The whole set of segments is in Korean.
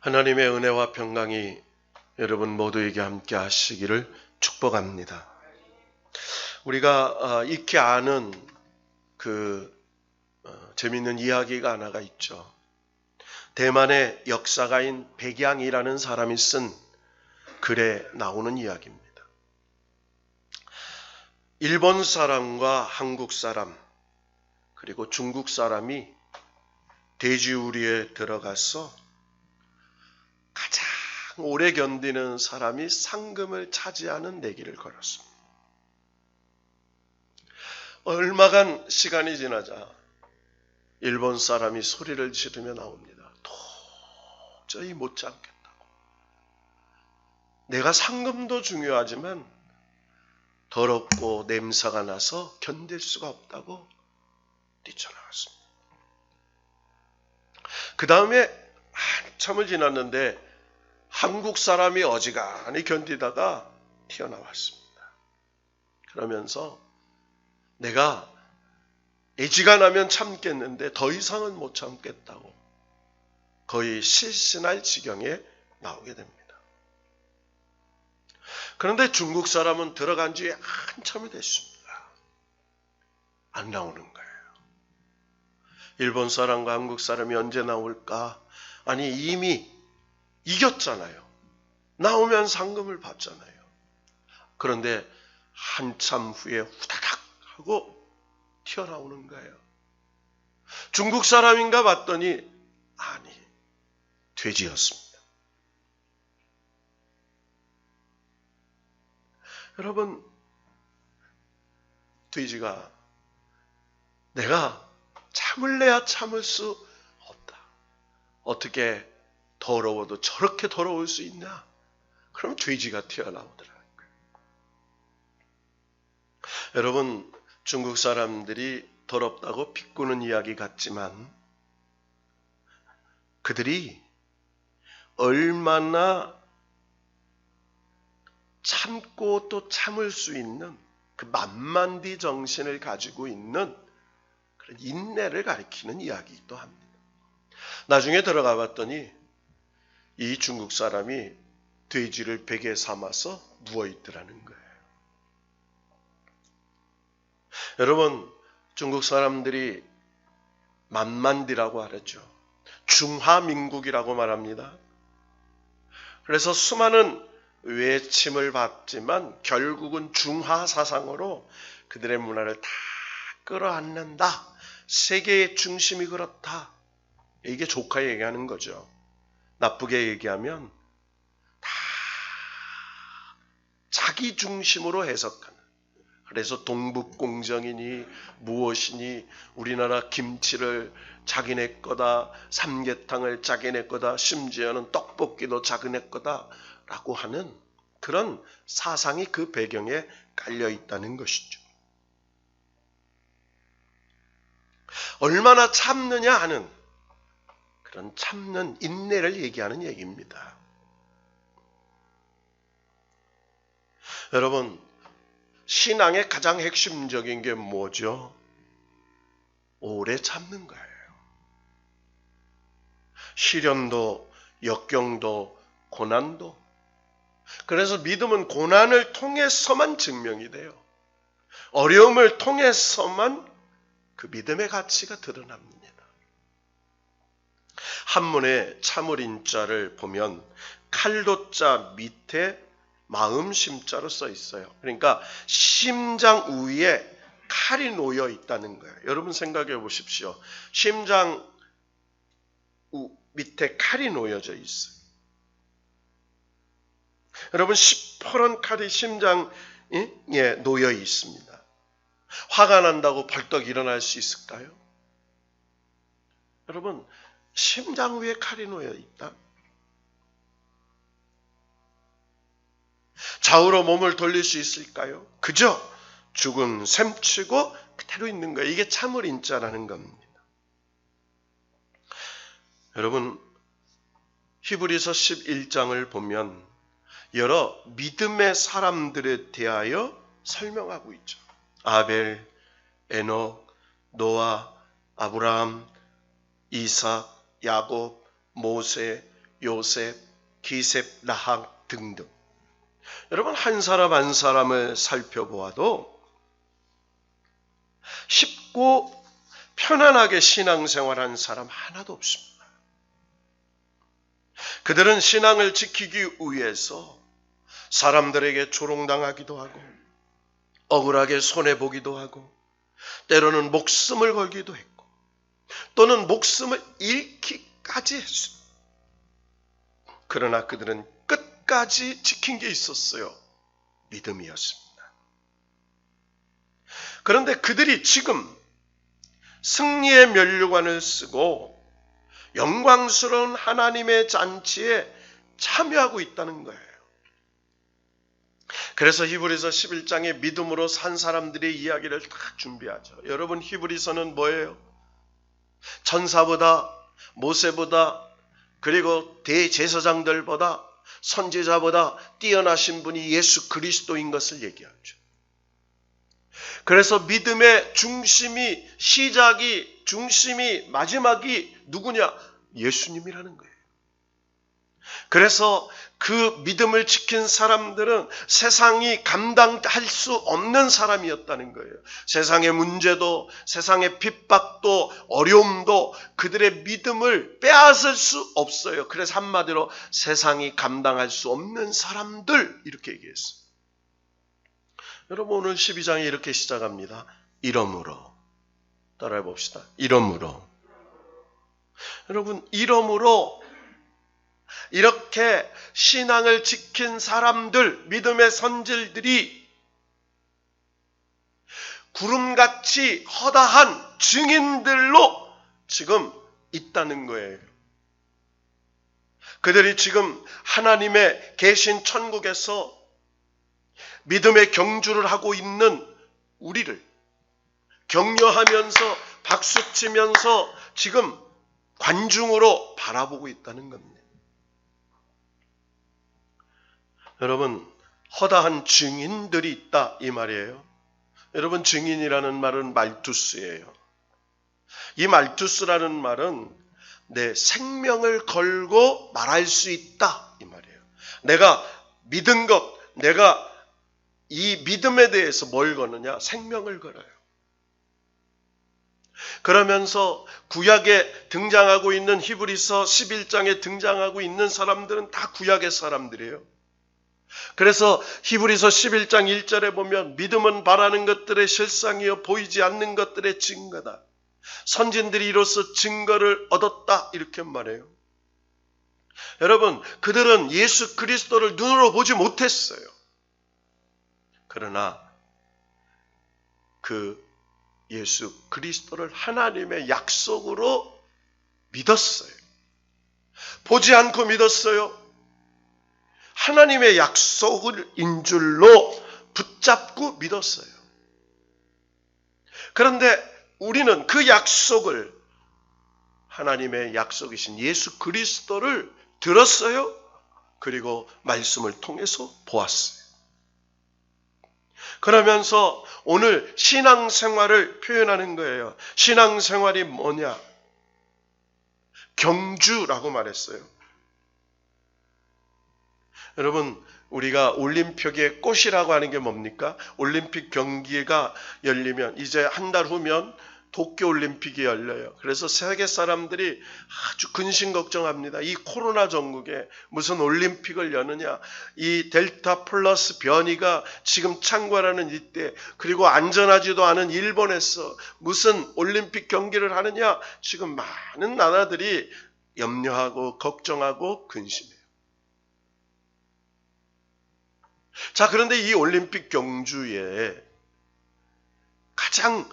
하나님의 은혜와 평강이 여러분 모두에게 함께 하시기를 축복합니다. 우리가 어, 익히 아는 그 어, 재밌는 이야기가 하나가 있죠. 대만의 역사가인 백양이라는 사람이 쓴 글에 나오는 이야기입니다. 일본 사람과 한국 사람 그리고 중국 사람이 돼지우리에 들어가서 가장 오래 견디는 사람이 상금을 차지하는 내기를 걸었습니다. 얼마간 시간이 지나자 일본 사람이 소리를 지르며 나옵니다. 도저히 못 참겠다고. 내가 상금도 중요하지만 더럽고 냄새가 나서 견딜 수가 없다고 뛰쳐나갔습니다. 그 다음에 한참을 지났는데 한국 사람이 어지간히 견디다가 튀어나왔습니다. 그러면서 내가 애지간하면 참겠는데 더 이상은 못 참겠다고 거의 실신할 지경에 나오게 됩니다. 그런데 중국 사람은 들어간 지 한참이 됐습니다. 안 나오는 거예요. 일본 사람과 한국 사람이 언제 나올까? 아니, 이미 이겼잖아요. 나오면 상금을 받잖아요. 그런데 한참 후에 후다닥 하고 튀어나오는 거예요. 중국 사람인가 봤더니 아니, 돼지였습니다. 여러분, 돼지가 내가 참을래야 참을 수 없다. 어떻게 더러워도 저렇게 더러울 수 있나? 그럼 돼지가 튀어나오더라고요. 여러분, 중국 사람들이 더럽다고 비꾸는 이야기 같지만 그들이 얼마나 참고 또 참을 수 있는 그 만만디 정신을 가지고 있는 그런 인내를 가리키는 이야기이기도 합니다. 나중에 들어가 봤더니 이 중국 사람이 돼지를 베개 삼아서 누워 있더라는 거예요. 여러분, 중국 사람들이 만만디라고 하죠. 중화민국이라고 말합니다. 그래서 수많은 외침을 받지만 결국은 중화 사상으로 그들의 문화를 다 끌어안는다. 세계의 중심이 그렇다. 이게 조카 얘기하는 거죠. 나쁘게 얘기하면 다 자기 중심으로 해석하는. 그래서 동북공정이니 무엇이니 우리나라 김치를 자기네 거다, 삼계탕을 자기네 거다, 심지어는 떡볶이도 자기네 거다 라고 하는 그런 사상이 그 배경에 깔려 있다는 것이죠. 얼마나 참느냐 하는 그런 참는 인내를 얘기하는 얘기입니다. 여러분, 신앙의 가장 핵심적인 게 뭐죠? 오래 참는 거예요. 시련도, 역경도, 고난도. 그래서 믿음은 고난을 통해서만 증명이 돼요. 어려움을 통해서만 그 믿음의 가치가 드러납니다. 한문의 참을인 자를 보면 칼도 자 밑에 마음 심자로 써 있어요. 그러니까 심장 위에 칼이 놓여 있다는 거예요. 여러분 생각해 보십시오. 심장 밑에 칼이 놓여져 있어요. 여러분 시퍼런 칼이 심장에 놓여 있습니다. 화가 난다고 벌떡 일어날 수 있을까요? 여러분 심장 위에 칼이 놓여 있다. 좌우로 몸을 돌릴 수 있을까요? 그저 죽은 셈치고 그대로 있는 거예요. 이게 참을 인자라는 겁니다. 여러분 히브리서 11장을 보면 여러 믿음의 사람들에 대하여 설명하고 있죠. 아벨, 에녹, 노아, 아브라함, 이삭, 야곱, 모세, 요셉, 기셉, 라학 등등. 여러분 한 사람 한 사람을 살펴보아도 쉽고 편안하게 신앙생활한 사람 하나도 없습니다. 그들은 신앙을 지키기 위해서 사람들에게 조롱당하기도 하고 억울하게 손해보기도 하고 때로는 목숨을 걸기도 했고 또는 목숨을 잃기까지 했습니다. 그러나 그들은 끝까지 지킨 게 있었어요. 믿음이었습니다. 그런데 그들이 지금 승리의 면류관을 쓰고 영광스러운 하나님의 잔치에 참여하고 있다는 거예요. 그래서 히브리서 11장에 믿음으로 산 사람들의 이야기를 다 준비하죠. 여러분 히브리서는 뭐예요? 천사보다 모세보다 그리고 대제사장들보다 선지자보다 뛰어나신 분이 예수 그리스도인 것을 얘기하죠. 그래서 믿음의 중심이 시작이 중심이 마지막이 누구냐? 예수님이라는 거예요. 그래서 그 믿음을 지킨 사람들은 세상이 감당할 수 없는 사람이었다는 거예요. 세상의 문제도, 세상의 핍박도, 어려움도 그들의 믿음을 빼앗을 수 없어요. 그래서 한마디로 세상이 감당할 수 없는 사람들, 이렇게 얘기했어요. 여러분, 오늘 12장이 이렇게 시작합니다. 이러므로. 따라해 봅시다. 이러므로. 여러분, 이러므로 이렇게 신앙을 지킨 사람들, 믿음의 선질들이 구름같이 허다한 증인들로 지금 있다는 거예요. 그들이 지금 하나님의 계신 천국에서 믿음의 경주를 하고 있는 우리를 격려하면서 박수치면서 지금 관중으로 바라보고 있다는 겁니다. 여러분, 허다한 증인들이 있다 이 말이에요. 여러분, 증인이라는 말은 말투스예요. 이 말투스라는 말은 내 생명을 걸고 말할 수 있다 이 말이에요. 내가 믿은 것, 내가 이 믿음에 대해서 뭘 거느냐? 생명을 걸어요. 그러면서 구약에 등장하고 있는 히브리서 11장에 등장하고 있는 사람들은 다 구약의 사람들이에요. 그래서 히브리서 11장 1절에 보면 믿음은 바라는 것들의 실상이요 보이지 않는 것들의 증거다. 선진들이 이로써 증거를 얻었다 이렇게 말해요. 여러분 그들은 예수 그리스도를 눈으로 보지 못했어요. 그러나 그 예수 그리스도를 하나님의 약속으로 믿었어요. 보지 않고 믿었어요. 하나님의 약속을 인 줄로 붙잡고 믿었어요. 그런데 우리는 그 약속을 하나님의 약속이신 예수 그리스도를 들었어요. 그리고 말씀을 통해서 보았어요. 그러면서 오늘 신앙생활을 표현하는 거예요. 신앙생활이 뭐냐? 경주라고 말했어요. 여러분, 우리가 올림픽의 꽃이라고 하는 게 뭡니까? 올림픽 경기가 열리면 이제 한 달 후면 도쿄 올림픽이 열려요. 그래서 세계 사람들이 아주 근심 걱정합니다. 이 코로나 전국에 무슨 올림픽을 여느냐? 이 델타 플러스 변이가 지금 창궐하는 이때 그리고 안전하지도 않은 일본에서 무슨 올림픽 경기를 하느냐? 지금 많은 나라들이 염려하고 걱정하고 근심해요. 자, 그런데 이 올림픽 경주에 가장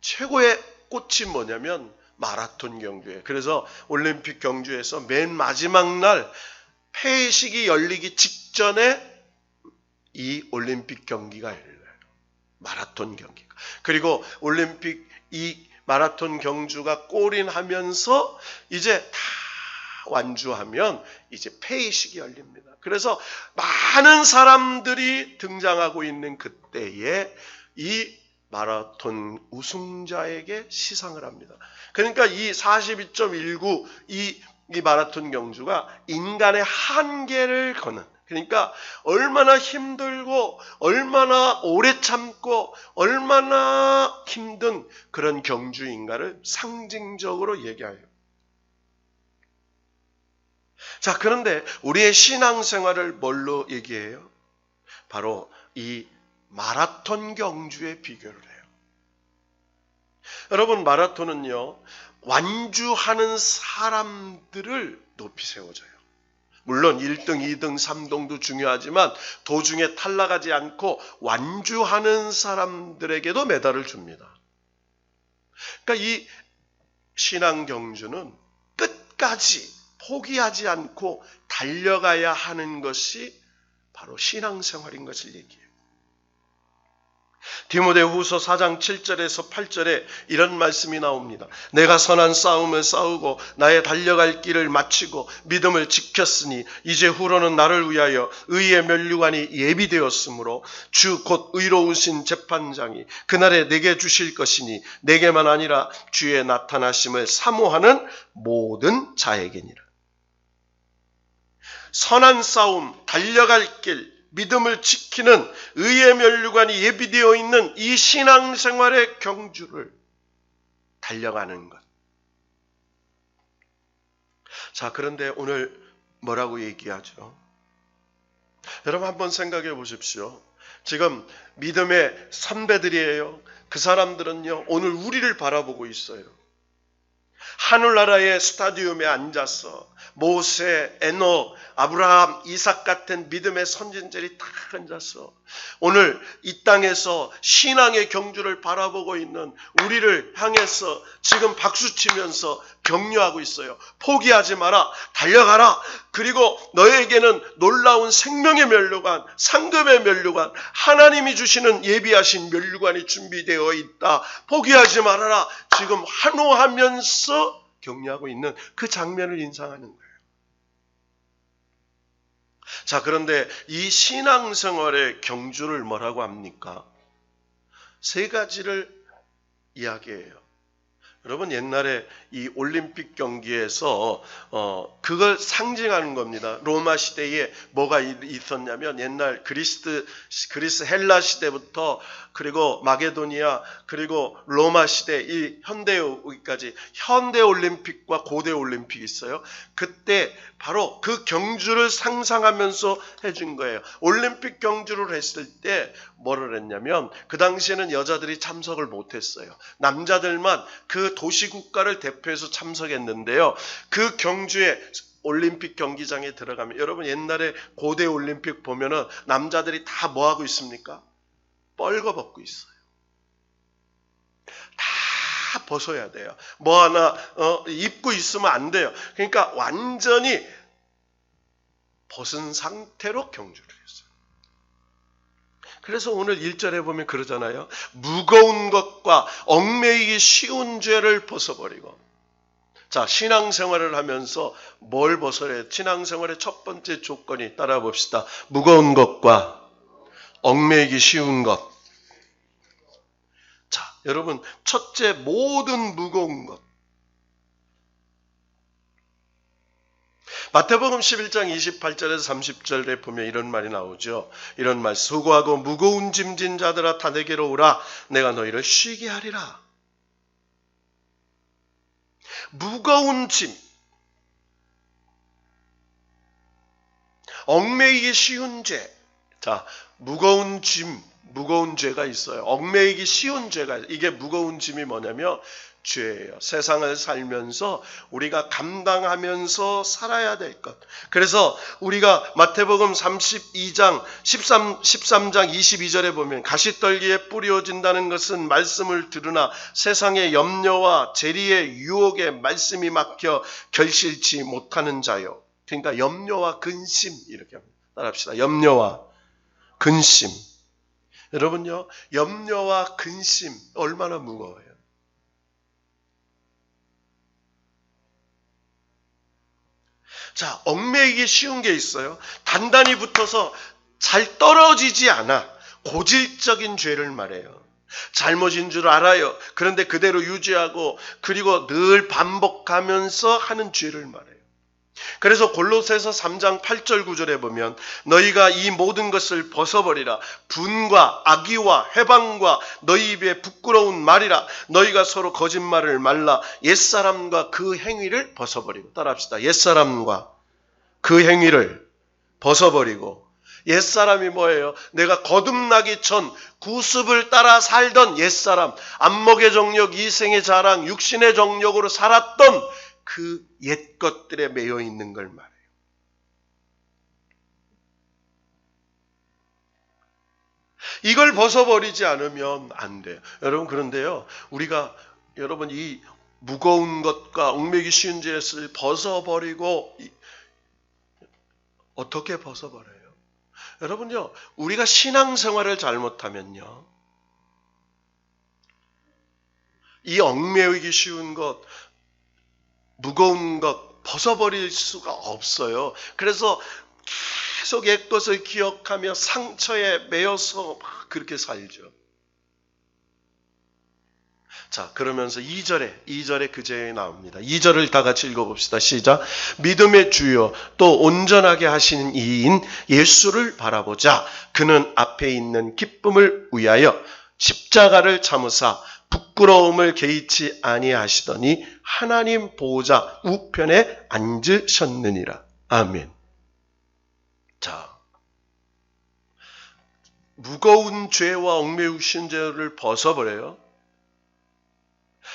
최고의 꽃이 뭐냐면 마라톤 경주예요. 그래서 올림픽 경주에서 맨 마지막 날 폐식이 열리기 직전에 이 올림픽 경기가 열려요. 마라톤 경기가. 그리고 올림픽 이 마라톤 경주가 골인하면서 이제 다 완주하면 이제 폐식이 열립니다. 그래서 많은 사람들이 등장하고 있는 그때에 이 마라톤 우승자에게 시상을 합니다. 그러니까 이 42.19, 이 이 마라톤 경주가 인간의 한계를 거는 그러니까 얼마나 힘들고 얼마나 오래 참고 얼마나 힘든 그런 경주인가를 상징적으로 얘기해요. 자, 그런데 우리의 신앙생활을 뭘로 얘기해요? 바로 이 마라톤 경주에 비교를 해요. 여러분, 마라톤은요, 완주하는 사람들을 높이 세워져요. 물론 1등, 2등, 3등도 중요하지만 도중에 탈락하지 않고 완주하는 사람들에게도 메달을 줍니다. 그러니까 이 신앙 경주는 끝까지 포기하지 않고 달려가야 하는 것이 바로 신앙생활인 것을 얘기해요. 디모데후서 4장 7절에서 8절에 이런 말씀이 나옵니다. 내가 선한 싸움을 싸우고 나의 달려갈 길을 마치고 믿음을 지켰으니 이제 후로는 나를 위하여 의의 면류관이 예비되었으므로 주 곧 의로우신 재판장이 그날에 내게 주실 것이니 내게만 아니라 주의 나타나심을 사모하는 모든 자에게니라. 선한 싸움, 달려갈 길, 믿음을 지키는 의의 면류관이 예비되어 있는 이 신앙생활의 경주를 달려가는 것. 자, 그런데 오늘 뭐라고 얘기하죠? 여러분 한번 생각해 보십시오. 지금 믿음의 선배들이에요. 그 사람들은요, 오늘 우리를 바라보고 있어요. 하늘나라의 스타디움에 앉아서 모세, 에노, 아브라함, 이삭 같은 믿음의 선진들이 다 앉아서 오늘 이 땅에서 신앙의 경주를 바라보고 있는 우리를 향해서 지금 박수치면서 격려하고 있어요. 포기하지 마라. 달려가라. 그리고 너에게는 놀라운 생명의 면류관, 상급의 면류관, 하나님이 주시는 예비하신 면류관이 준비되어 있다. 포기하지 말아라. 지금 환호하면서 격려하고 있는 그 장면을 인상하는 거예요. 자, 그런데 이 신앙생활의 경주를 뭐라고 합니까? 세 가지를 이야기해요. 여러분 옛날에 이 올림픽 경기에서 어 그걸 상징하는 겁니다. 로마 시대에 뭐가 있었냐면 옛날 그리스 그리스 헬라 시대부터 그리고 마게도니아 그리고 로마 시대 이 현대까지 현대 올림픽과 고대 올림픽이 있어요. 그때 바로 그 경주를 상상하면서 해준 거예요. 올림픽 경주를 했을 때 뭐를 했냐면 그 당시에는 여자들이 참석을 못했어요. 남자들만 그 도시 국가를 대표해서 참석했는데요. 그 경주에 올림픽 경기장에 들어가면 여러분 옛날에 고대 올림픽 보면은 남자들이 다 뭐 하고 있습니까? 뻘거벗고 있어요. 다 벗어야 돼요. 뭐 하나 어, 입고 있으면 안 돼요. 그러니까 완전히 벗은 상태로 경주를. 그래서 오늘 1절에 보면 그러잖아요. 무거운 것과 얽매이기 쉬운 죄를 벗어버리고 자, 신앙생활을 하면서 뭘 벗어야? 신앙생활의 첫 번째 조건이 따라 봅시다. 무거운 것과 얽매이기 쉬운 것. 자, 여러분, 첫째, 모든 무거운 것. 마태복음 11장 28절에서 30절에 보면 이런 말이 나오죠. 이런 말, 수고하고 무거운 짐진 자들아 다 내게로 오라. 내가 너희를 쉬게 하리라. 무거운 짐. 얽매이기 쉬운 죄. 자, 무거운 짐, 무거운 죄가 있어요. 얽매이기 쉬운 죄가 이게 무거운 짐이 뭐냐면 죄예요. 세상을 살면서 우리가 감당하면서 살아야 될 것. 그래서 우리가 마태복음 32장 13, 13장 22절에 보면 가시떨기에 뿌려진다는 것은 말씀을 들으나 세상의 염려와 재리의 유혹에 말씀이 막혀 결실치 못하는 자요. 그러니까 염려와 근심 이렇게 합니다. 따라합시다. 염려와 근심. 여러분요, 염려와 근심 얼마나 무거워요. 자, 얽매이기 쉬운 게 있어요. 단단히 붙어서 잘 떨어지지 않아. 고질적인 죄를 말해요. 잘못인 줄 알아요. 그런데 그대로 유지하고 그리고 늘 반복하면서 하는 죄를 말해요. 그래서 골로새서 3장 8절 9절에 보면 너희가 이 모든 것을 벗어버리라. 분과 악의와 해방과 너희 입에 부끄러운 말이라. 너희가 서로 거짓말을 말라. 옛사람과 그 행위를 벗어버리고 따라합시다. 옛사람과 그 행위를 벗어버리고 옛사람이 뭐예요? 내가 거듭나기 전 구습을 따라 살던 옛사람, 안목의 정력, 이생의 자랑, 육신의 정력으로 살았던 그 옛 것들에 매여 있는 걸 말해요. 이걸 벗어버리지 않으면 안 돼요. 여러분, 그런데요, 우리가, 여러분, 이 무거운 것과 얽매기 쉬운 죄를 벗어버리고, 어떻게 벗어버려요? 여러분요, 우리가 신앙생활을 잘못하면요, 이 얽매이기 쉬운 것, 무거운 것 벗어버릴 수가 없어요. 그래서 계속 옛 것을 기억하며 상처에 매여서 막 그렇게 살죠. 자, 그러면서 2절에, 2절에 그 제에 나옵니다. 2절을 다 같이 읽어봅시다. 시작. 믿음의 주요, 또 온전하게 하시는 이인 예수를 바라보자. 그는 앞에 있는 기쁨을 위하여 십자가를 참으사 부끄러움을 개의치 아니하시더니 하나님 보호자 우편에 앉으셨느니라. 아멘. 자, 무거운 죄와 얽매우신 죄를 벗어버려요.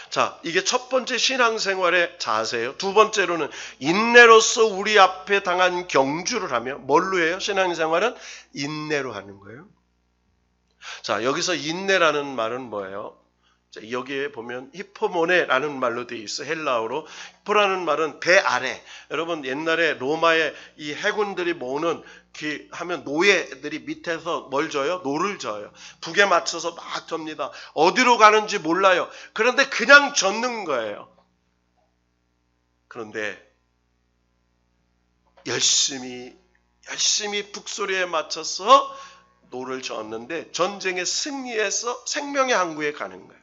자, 이게 첫 번째 신앙생활의 자세예요. 두 번째로는 인내로서 우리 앞에 당한 경주를 하며 뭘로 해요? 신앙생활은 인내로 하는 거예요. 자, 여기서 인내라는 말은 뭐예요? 자, 여기에 보면 히포모네라는 말로 되어 있어 헬라어로 히포라는 말은 배 아래 여러분 옛날에 로마의 이 해군들이 모으는 그 하면 노예들이 밑에서 뭘 져요? 노를 져요. 북에 맞춰서 막 접니다. 어디로 가는지 몰라요. 그런데 그냥 젓는 거예요. 그런데 열심히 열심히 북소리에 맞춰서 노를 저었는데 전쟁에 승리해서 생명의 항구에 가는 거예요.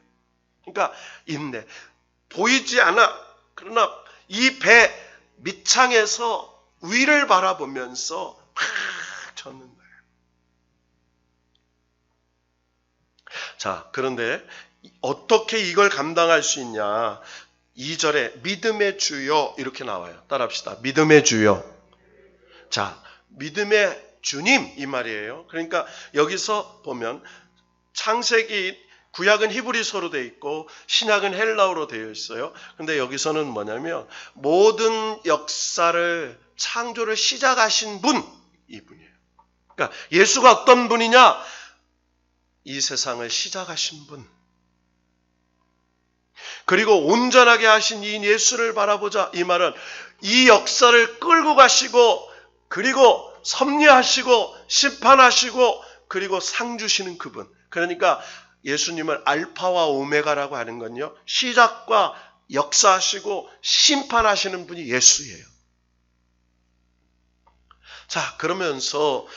그러니까 인내. 보이지 않아. 그러나 이 배 밑창에서 위를 바라보면서 막 젓는 거예요. 자, 그런데 어떻게 이걸 감당할 수 있냐? 2절에 믿음의 주요 이렇게 나와요. 따라합시다. 믿음의 주요. 자, 믿음의 주님 이 말이에요. 그러니까 여기서 보면 창세기 구약은 히브리서로 되어 있고 신약은 헬라어로 되어 있어요. 근데 여기서는 뭐냐면 모든 역사를 창조를 시작하신 분 이분이에요. 그러니까 예수가 어떤 분이냐? 이 세상을 시작하신 분. 그리고 온전하게 하신 이 예수를 바라보자. 이 말은 이 역사를 끌고 가시고 그리고 섭리하시고 심판하시고 그리고 상 주시는 그분. 그러니까 예수님을 알파와 오메가라고 하는 건요. 시작과 역사하시고 심판하시는 분이 예수예요. 자, 그러면서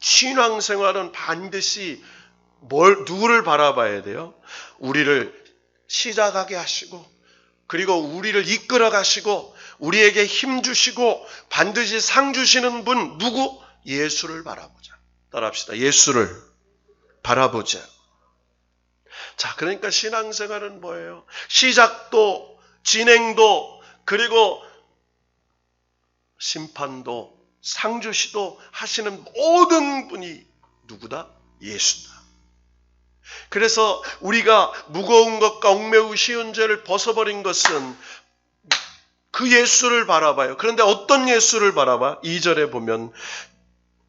신앙생활은 반드시 뭘 누구를 바라봐야 돼요? 우리를 시작하게 하시고 그리고 우리를 이끌어 가시고 우리에게 힘 주시고 반드시 상 주시는 분 누구? 예수를 바라보자. 따라합시다. 예수를 바라보자. 자, 그러니까 신앙생활은 뭐예요? 시작도, 진행도, 그리고 심판도, 상주시도 하시는 모든 분이 누구다? 예수다. 그래서 우리가 무거운 것과 얽매우 쉬운 죄를 벗어버린 것은 그 예수를 바라봐요. 그런데 어떤 예수를 바라봐? 2절에 보면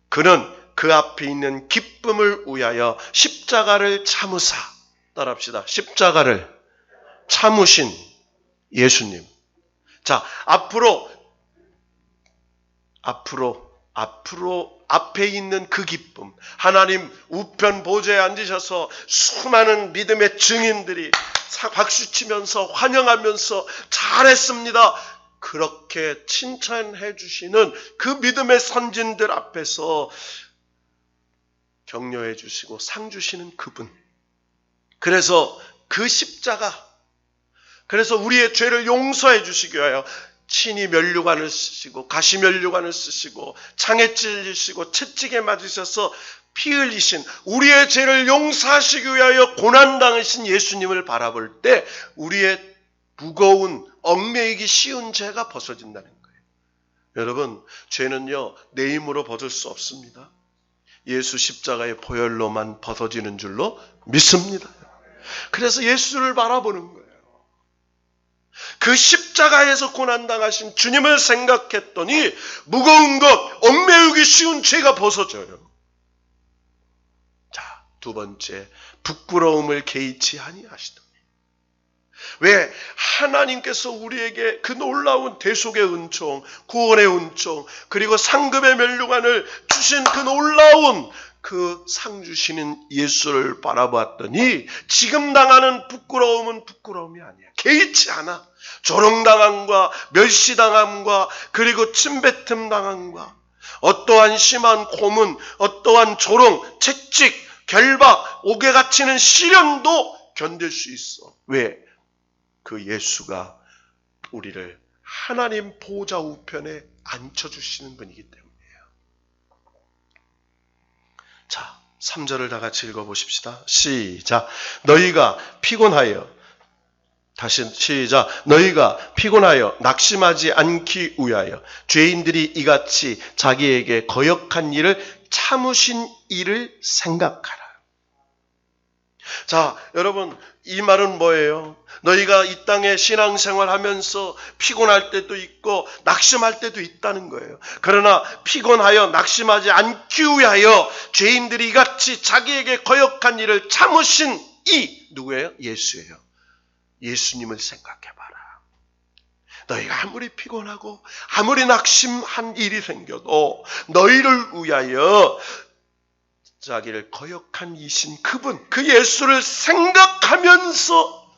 그는 그 앞에 있는 기쁨을 위하여 십자가를 참으사 따라합시다. 십자가를 참으신 예수님. 자, 앞으로, 앞으로, 앞으로 앞에 있는 그 기쁨. 하나님 우편 보좌에 앉으셔서 수많은 믿음의 증인들이 박수 치면서 환영하면서 잘했습니다. 그렇게 칭찬해 주시는 그 믿음의 선진들 앞에서 격려해 주시고 상 주시는 그분. 그래서 그 십자가, 그래서 우리의 죄를 용서해 주시기 위하여 친히 면류관을 쓰시고 가시 면류관을 쓰시고 창에 찔리시고 채찍에 맞으셔서 피 흘리신 우리의 죄를 용서하시기 위하여 고난 당하신 예수님을 바라볼 때 우리의 무거운 얽매이기 쉬운 죄가 벗어진다는 거예요. 여러분 죄는요 내 힘으로 벗을 수 없습니다. 예수 십자가의 보혈로만 벗어지는 줄로 믿습니다. 그래서 예수를 바라보는 거예요. 그 십자가에서 고난당하신 주님을 생각했더니 무거운 것, 얽매우기 쉬운 죄가 벗어져요. 자, 두 번째, 부끄러움을 개의치 아니하시더니. 왜 하나님께서 우리에게 그 놀라운 대속의 은총, 구원의 은총, 그리고 상급의 멸류관을 주신 그 놀라운 그 상 주시는 예수를 바라봤더니 지금 당하는 부끄러움은 부끄러움이 아니야. 개의치 않아. 조롱당함과 멸시당함과 그리고 침뱉음 당함과 어떠한 심한 고문, 어떠한 조롱, 채찍, 결박, 옥에 갇히는 시련도 견딜 수 있어. 왜? 그 예수가 우리를 하나님 보좌 우편에 앉혀주시는 분이기 때문이에요. 자, 3절을 다 같이 읽어보십시다. 시작. 너희가 피곤하여 다시 시작. 너희가 피곤하여 낙심하지 않기 위하여 죄인들이 이같이 자기에게 거역한 일을 참으신 일을 생각하라. 자, 여러분, 이 말은 뭐예요? 너희가 이 땅에 신앙생활 하면서 피곤할 때도 있고 낙심할 때도 있다는 거예요. 그러나 피곤하여 낙심하지 않기 위하여 죄인들이 이같이 자기에게 거역한 일을 참으신 이 누구예요? 예수예요. 예수님을 생각해봐라. 너희가 아무리 피곤하고 아무리 낙심한 일이 생겨도 너희를 위하여 자기를 거역한 이신 그분, 그 예수를 생각하면서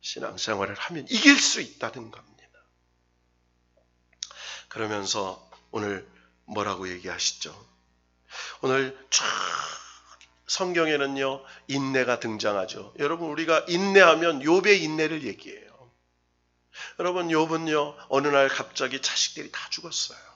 신앙생활을 하면 이길 수 있다는 겁니다. 그러면서 오늘 뭐라고 얘기하시죠? 오늘 쫙 성경에는요 인내가 등장하죠. 여러분 우리가 인내하면 욥의 인내를 얘기해요. 여러분 욥은요 어느 날 갑자기 자식들이 다 죽었어요.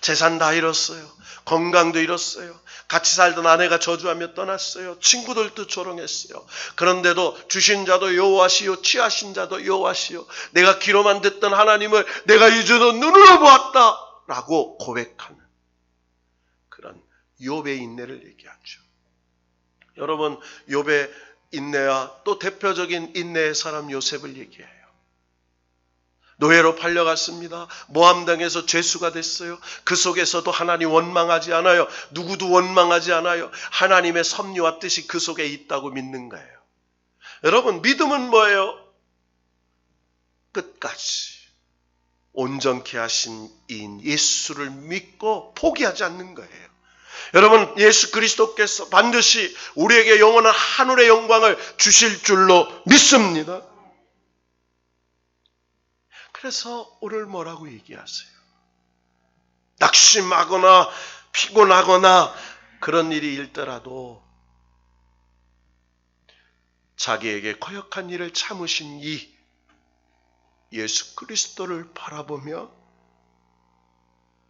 재산 다 잃었어요. 건강도 잃었어요. 같이 살던 아내가 저주하며 떠났어요. 친구들도 조롱했어요. 그런데도 주신 자도 여호와시요 취하신 자도 여호와시요 내가 귀로만 듣던 하나님을 내가 이제는 눈으로 보았다라고 고백하는 그런 욥의 인내를 얘기하죠. 여러분 욥의 인내와 또 대표적인 인내의 사람 요셉을 얘기해요. 노예로 팔려갔습니다. 모함당에서 죄수가 됐어요. 그 속에서도 하나님 원망하지 않아요. 누구도 원망하지 않아요. 하나님의 섭리와 뜻이 그 속에 있다고 믿는 거예요. 여러분 믿음은 뭐예요? 끝까지 온전케 하신 인 예수를 믿고 포기하지 않는 거예요. 여러분 예수 그리스도께서 반드시 우리에게 영원한 하늘의 영광을 주실 줄로 믿습니다. 그래서 오늘 뭐라고 얘기하세요? 낙심하거나 피곤하거나 그런 일이 일더라도 자기에게 거역한 일을 참으신 이 예수 그리스도를 바라보며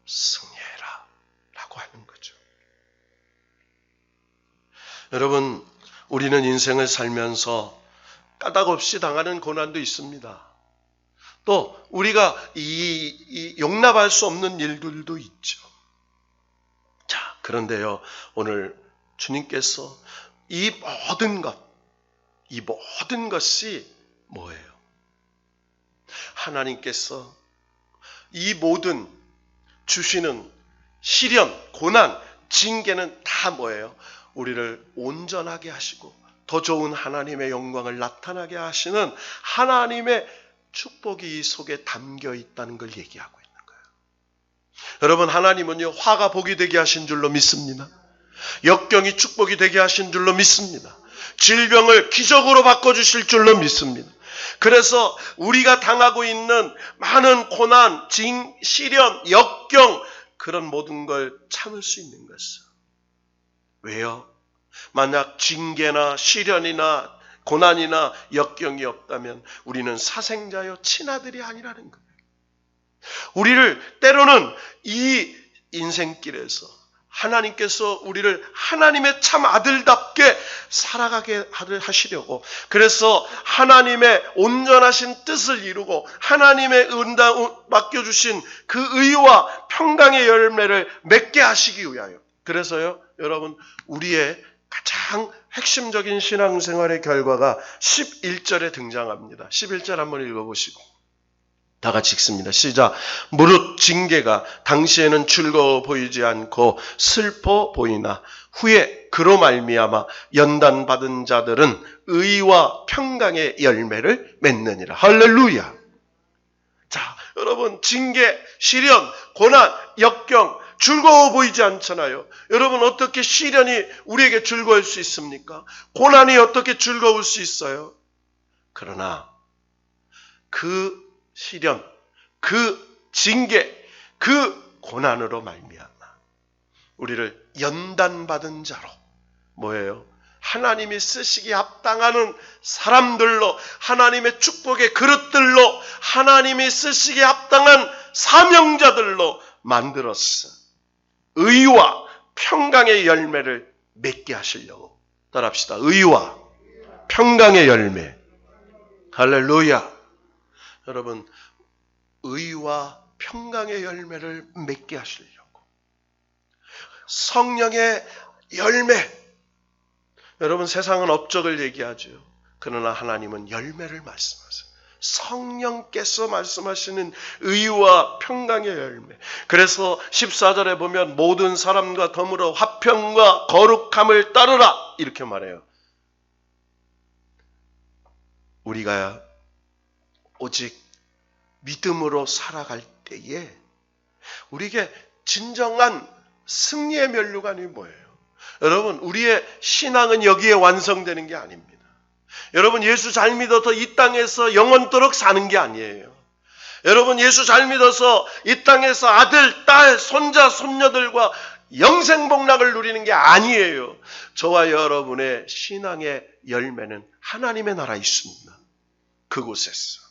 승리해라 라고 하는 거죠. 여러분, 우리는 인생을 살면서 까닭 없이 당하는 고난도 있습니다. 또 우리가 이, 이 용납할 수 없는 일들도 있죠. 자, 그런데요, 오늘 주님께서 이 모든 것, 이 모든 것이 뭐예요? 하나님께서 이 모든 주시는 시련, 고난, 징계는 다 뭐예요? 우리를 온전하게 하시고 더 좋은 하나님의 영광을 나타나게 하시는 하나님의 축복이 이 속에 담겨 있다는 걸 얘기하고 있는 거예요. 여러분, 하나님은요, 화가 복이 되게 하신 줄로 믿습니다. 역경이 축복이 되게 하신 줄로 믿습니다. 질병을 기적으로 바꿔 주실 줄로 믿습니다. 그래서 우리가 당하고 있는 많은 고난, 징, 시련, 역경, 그런 모든 걸 참을 수 있는 것은. 왜요? 만약 징계나 시련이나 고난이나 역경이 없다면 우리는 사생자여 친아들이 아니라는 거예요. 우리를 때로는 이 인생길에서 하나님께서 우리를 하나님의 참 아들답게 살아가게 하시려고 그래서 하나님의 온전하신 뜻을 이루고 하나님의 은당 맡겨주신 그 의와 평강의 열매를 맺게 하시기 위하여 그래서요 여러분 우리의 가장 핵심적인 신앙생활의 결과가 11절에 등장합니다. 11절 한번 읽어보시고 다 같이 읽습니다. 시작. 무릇 징계가 당시에는 즐거워 보이지 않고 슬퍼 보이나 후에 그로 말미암아 연단 받은 자들은 의와 평강의 열매를 맺느니라. 할렐루야. 자, 여러분 징계, 시련, 고난, 역경 즐거워 보이지 않잖아요. 여러분 어떻게 시련이 우리에게 즐거울 수 있습니까? 고난이 어떻게 즐거울 수 있어요? 그러나 그 시련, 그 징계, 그 고난으로 말미암아 우리를 연단받은 자로 뭐예요? 하나님이 쓰시기 합당하는 사람들로 하나님의 축복의 그릇들로 하나님이 쓰시기 합당한 사명자들로 만들었어. 의와 평강의 열매를 맺게 하시려고 따라합시다. 의와 평강의 열매. 할렐루야. 여러분 의와 평강의 열매를 맺게 하시려고 성령의 열매. 여러분 세상은 업적을 얘기하죠. 그러나 하나님은 열매를 말씀하세요. 성령께서 말씀하시는 의와 평강의 열매. 그래서 14절에 보면 모든 사람과 더불어 화평과 거룩함을 따르라 이렇게 말해요. 우리가 오직 믿음으로 살아갈 때에 우리에게 진정한 승리의 면류관이 뭐예요? 여러분, 우리의 신앙은 여기에 완성되는 게 아닙니다. 여러분, 예수 잘 믿어서 이 땅에서 영원토록 사는 게 아니에요. 여러분, 예수 잘 믿어서 이 땅에서 아들, 딸, 손자, 손녀들과 영생복락을 누리는 게 아니에요. 저와 여러분의 신앙의 열매는 하나님의 나라에 있습니다. 그곳에서.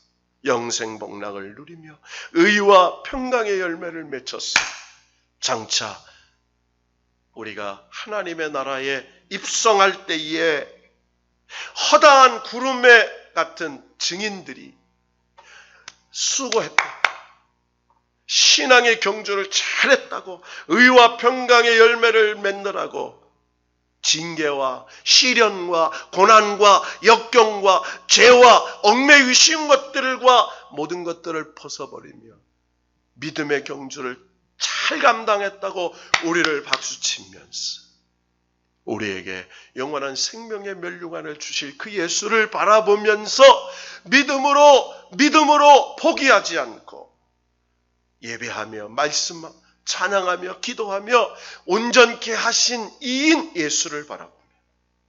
영생복락을 누리며 의와 평강의 열매를 맺혔어. 장차 우리가 하나님의 나라에 입성할 때에 허다한 구름에 같은 증인들이 수고했다. 신앙의 경주를 잘했다고 의와 평강의 열매를 맺느라고 징계와 시련과 고난과 역경과 죄와 얽매이 쉬운 것들과 모든 것들을 벗어버리며 믿음의 경주를 잘 감당했다고 우리를 박수치면서 우리에게 영원한 생명의 멸류관을 주실 그 예수를 바라보면서 믿음으로 믿음으로 포기하지 않고 예배하며 말씀 찬양하며 기도하며 온전케 하신 이인 예수를 바라보며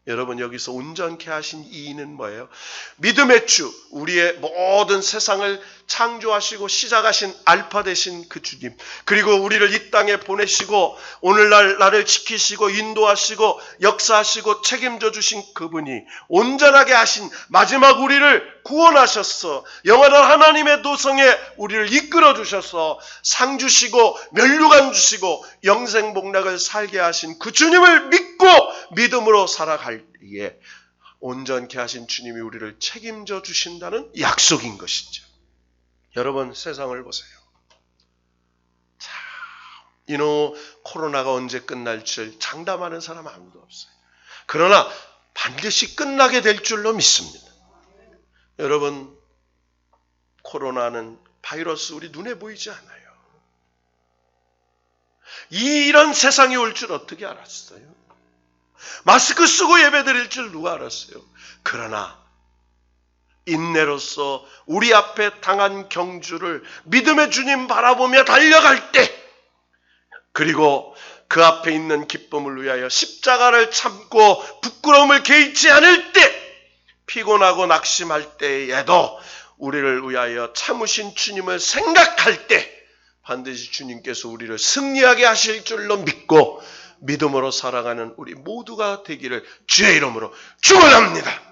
여러분 여기서 온전케 하신 이인은 뭐예요? 믿음의 주 우리의 모든 세상을 창조하시고 시작하신 알파 되신 그 주님 그리고 우리를 이 땅에 보내시고 오늘날 나를 지키시고 인도하시고 역사하시고 책임져 주신 그분이 온전하게 하신 마지막 우리를 구원하셨어 영원한 하나님의 도성에 우리를 이끌어 주셔서 상 주시고 면류관 주시고 영생 복락을 살게 하신 그 주님을 믿고 믿음으로 살아갈 때에 온전케 하신 주님이 우리를 책임져 주신다는 약속인 것이죠. 여러분 세상을 보세요. 자, 이노 코로나가 언제 끝날지 장담하는 사람 아무도 없어요. 그러나 반드시 끝나게 될 줄로 믿습니다. 여러분 코로나는 바이러스 우리 눈에 보이지 않아요. 이런 세상이 올 줄 어떻게 알았어요? 마스크 쓰고 예배 드릴 줄 누가 알았어요? 그러나 인내로서 우리 앞에 당한 경주를 믿음의 주님 바라보며 달려갈 때, 그리고 그 앞에 있는 기쁨을 위하여 십자가를 참고 부끄러움을 개의치 않을 때, 피곤하고 낙심할 때에도 우리를 위하여 참으신 주님을 생각할 때, 반드시 주님께서 우리를 승리하게 하실 줄로 믿고 믿음으로 살아가는 우리 모두가 되기를 주의 이름으로 축원합니다.